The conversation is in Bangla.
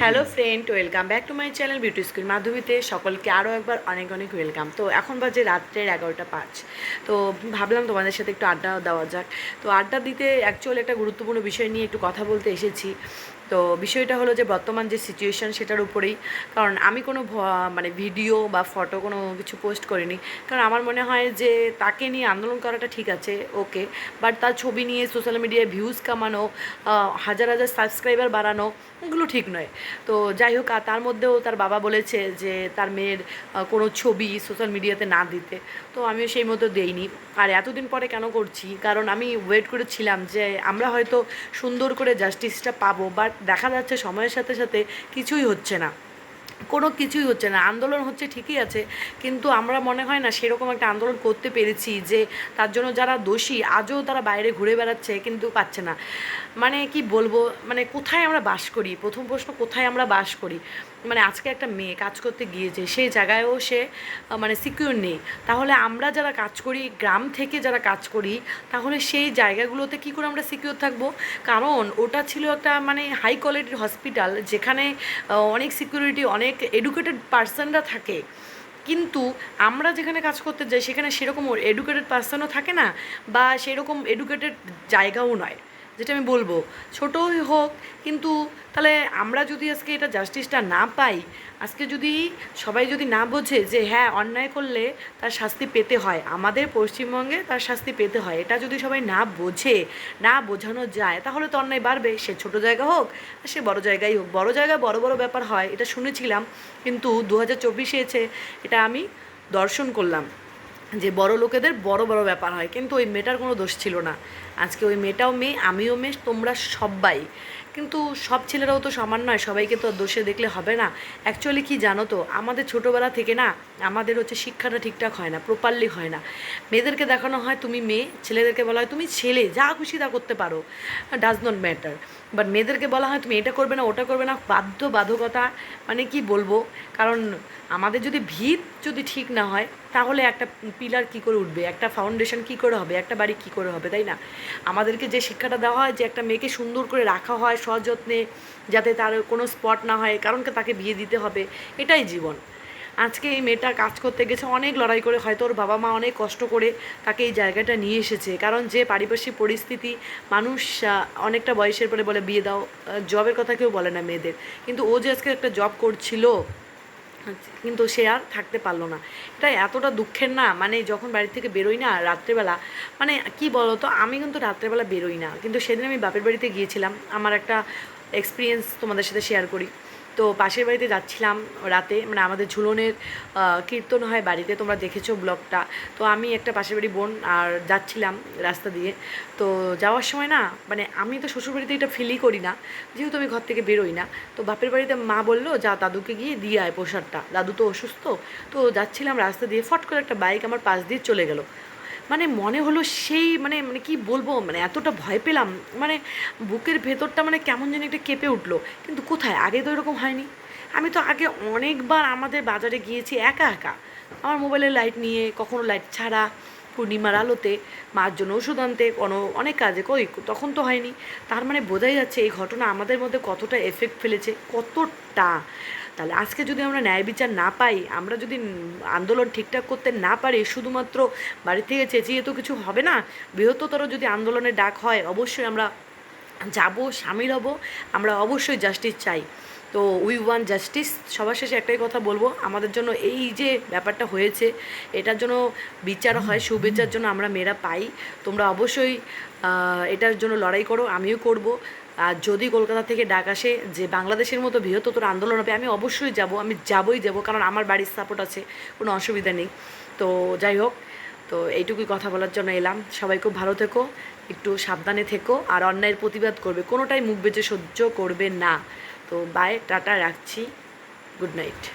Hello friend welcome back to my channel beauty school মাধ্যমিতে সকলকে আরও একবার অনেক অনেক ওয়েলকাম তো এখন বাজে রাত্রের এগারোটা পাঁচ। তো ভাবলাম তোমাদের সাথে একটু আড্ডা দেওয়া যাক। তো আড্ডা দিতে অ্যাকচুয়ালি একটা গুরুত্বপূর্ণ বিষয় নিয়ে একটু কথা বলতে এসেছি। তো বিষয়টা হলো যে বর্তমান যে সিচুয়েশান সেটার উপরেই। কারণ আমি কোনো মানে ভিডিও বা ফটো কোনো কিছু পোস্ট করিনি। কারণ আমার মনে হয় যে তাকে নিয়ে আন্দোলন করাটা ঠিক আছে ওকে বাট তার ছবি নিয়ে সোশ্যাল মিডিয়ায় ভিউজ কামানো হাজার হাজার সাবস্ক্রাইবার বাড়ানো, এগুলো ঠিক নয়। তো যাই হোক তার মধ্যেও তার বাবা বলেছে যে তার মেয়ের কোনো ছবি সোশ্যাল মিডিয়াতে না দিতে। তো আমিও সেই মতো দেইনি। আর এতদিন পরে কেন করছি? কারণ আমি ওয়েট করেছিলাম যে আমরা হয়তো সুন্দর করে জাস্টিসটা পাবো বাট দেখা যাচ্ছে সময়ের সাথে সাথে কিছুই হচ্ছে না। কোনো কিছুই হচ্ছে না। আন্দোলন হচ্ছে ঠিকই আছে, কিন্তু আমরা মনে হয় না সেরকম একটা আন্দোলন করতে পেরেছি যে তার জন্য যারা দোষী আজও তারা বাইরে ঘুরে বেড়াচ্ছে কিন্তু পাচ্ছে না। মানে কি বলব মানে কোথায় আমরা বাস করি? প্রথম প্রশ্ন, কোথায় আমরা বাস করি? মানে আজকে একটা মেয়ে কাজ করতে গিয়েছে, সেই জায়গায়ও সে মানে সিকিউর নেই। তাহলে আমরা যারা কাজ করি, গ্রাম থেকে যারা কাজ করি, তাহলে সেই জায়গাগুলোতে কী করে আমরা সিকিউর থাকব? কারণ ওটা ছিল একটা মানে হাই কোয়ালিটির হসপিটাল যেখানে অনেক সিকিউরিটি অনেক এডুকেটেড পার্সনরা থাকে। কিন্তু আমরা যেখানে কাজ করতে যাই, সেখানে সেরকম এডুকেটেড পার্সনও থাকে না, বা সেরকম এডুকেটেড জায়গাও নয়। যেটা আমি বলব, ছোটই হোক, কিন্তু তাহলে আমরা যদি আজকে এটা জাস্টিসটা না পাই, আজকে যদি সবাই যদি না বোঝে যে হ্যাঁ অন্যায় করলে তার শাস্তি পেতে হয়, আমাদের পশ্চিমবঙ্গে তার শাস্তি পেতে হয়, এটা যদি সবাই না বোঝে, না বোঝানো যায়, তাহলে তো অন্যায় বাড়বে, সে ছোট জায়গা হোক, আর সে বড় জায়গায় হোক। বড় জায়গায় বড় বড় ব্যাপার হয়, এটা শুনেছিলাম, কিন্তু দু হাজার চব্বিশে এটা আমি দর্শন করলাম। যে বড় লোকেদের বড় বড় ব্যাপার হয়। কিন্তু ওই মেয়েটার কোনো দোষ ছিল না। আজকে ওই মেয়েটাও মেয়ে, আমিও মেয়ে, তোমরা সবাই কিন্তু সব ছেলেরাও তো সমান নয়, সবাইকে তো দোষে দেখলে হবে না। অ্যাকচুয়ালি কি জানো তো, আমাদের ছোটোবেলা থেকে না, আমাদের হচ্ছে শিক্ষাটা ঠিকঠাক হয় না প্রপারলি হয় না। মেয়েদেরকে দেখানো হয় তুমি মেয়ে, ছেলেদেরকে বলা হয় তুমি ছেলে, যা খুশি তা করতে পারো। ডাজ নট ম্যাটার বাট মেয়েদেরকে বলা হয় তুমি এটা করবে না, ওটা করবে না বাধ্য বাধকতা মানে কি বলব? কারণ আমাদের যদি ভিত যদি ঠিক না হয়, তাহলে একটা পিলার কি করে উঠবে? একটা ফাউন্ডেশন কি করে হবে? একটা বাড়ি কি করে হবে? তাই না? আমাদেরকে যে শিক্ষাটা দেওয়া হয়, যে একটা মেয়েকে সুন্দর করে রাখা হয়, সযত্নে যাতে তার কোনো স্পট না হয়, কারণ তাকে বিয়ে দিতে হবে, এটাই জীবন। আজকে এই মেয়েটা কাজ করতে গেছে, অনেক লড়াই করে, হয়তো ওর বাবা মা অনেক কষ্ট করে তাকে এই জায়গাটা নিয়ে এসেছে। কারণ যে পারিপার্শ্বিক পরিস্থিতি, মানুষ অনেকটা বয়সের পরে বলে, বিয়ে দাও। জবের কথা কেউ বলে না মেয়েদের। কিন্তু ও যে আজকে একটা জব করছিল কিন্তু সে আর থাকতে পারল না। এটা এতটা দুঃখের না মানে যখন বাড়ি থেকে বেরোই না রাত্রেবেলা মানে কি বলো তো আমি কিন্তু রাত্রেবেলা বেরোই না। কিন্তু সেদিন আমি বাপের বাড়িতে গিয়েছিলাম। আমার একটা এক্সপিরিয়েন্স তোমাদের সাথে শেয়ার করি। তো পাশের বাড়িতে যাচ্ছিলাম রাতে মানে আমাদের ঝুলনের কীর্তন হয় বাড়িতে, তোমরা দেখেছ ব্লগটা। তো আমি একটা পাশের বাড়ি বোন আর যাচ্ছিলাম রাস্তা দিয়ে। তো যাওয়ার সময় না মানে আমি তো শ্বশুরবাড়িতে এটা ফিলই করি না, যেহেতু আমি ঘর থেকে বেরোই না। তো বাপের বাড়িতে মা বলল, যা, দাদুকে গিয়ে দিয়ে আয় প্রসাদটা, দাদু তো অসুস্থ। তো যাচ্ছিলাম রাস্তা দিয়ে, ফট করে একটা বাইক আমার পাশ দিয়ে চলে গেলো। মানে মনে হলো সেই মানে মানে কি বলব মানে এতটা ভয় পেলাম মানে বুকের ভেতরটা মানে কেমন যেন একটা কেঁপে উঠল। কিন্তু কোথায়? আগে তো এরকম হয়নি। আমি তো আগে অনেকবার আমাদের বাজারে গিয়েছি একা একা। আমার মোবাইলের লাইট নিয়ে, কখনো লাইট ছাড়া, পূর্ণিমার আলোতে, মার জন্য ওষুধ আনতে, কোনো অনেক কাজে, কই, তখন তো হয়নি। তার মানে বোঝাই যাচ্ছে এই ঘটনা আমাদের মধ্যে কতটা এফেক্ট ফেলেছে, কতটা। তাহলে আজকে যদি আমরা ন্যায় বিচার না পাই, আমরা যদি আন্দোলন ঠিকঠাক করতে না পারি, শুধুমাত্র বাড়ি থেকে চেঁচিয়ে তো কিছু হবে না, বৃহত্তর যদি আন্দোলনের ডাক হয়, অবশ্যই আমরা যাব, সামিল হব, আমরা অবশ্যই জাস্টিস চাই। তো উই ওয়ান জাস্টিস সবার শেষে একটাই কথা বলব, আমাদের জন্য এই যে ব্যাপারটা হয়েছে, এটার জন্য বিচার হয়, সুবিচার জন্য আমরা মেয়েরা পাই, তোমরা অবশ্যই এটার জন্য লড়াই করো, আমিও করব। আর যদি কলকাতা থেকে ডাক আসে যে বাংলাদেশের মতো বৃহত্তর আন্দোলন হবে, আমি অবশ্যই যাব, আমি যাবই যাব, কারণ আমার বাড়ির সাপোর্ট আছে, কোনো অসুবিধা নেই। তো যাই হোক, তো এইটুকুই কথা বলার জন্য এলাম। সবাই খুব ভালো থেকো, একটু সাবধানে থেকো, আর অন্যায়ের প্রতিবাদ করবে, কোনোটাই মুখ বেঁচে সহ্য করবে না। তো বাই টাটা, রাখছি গুড নাইট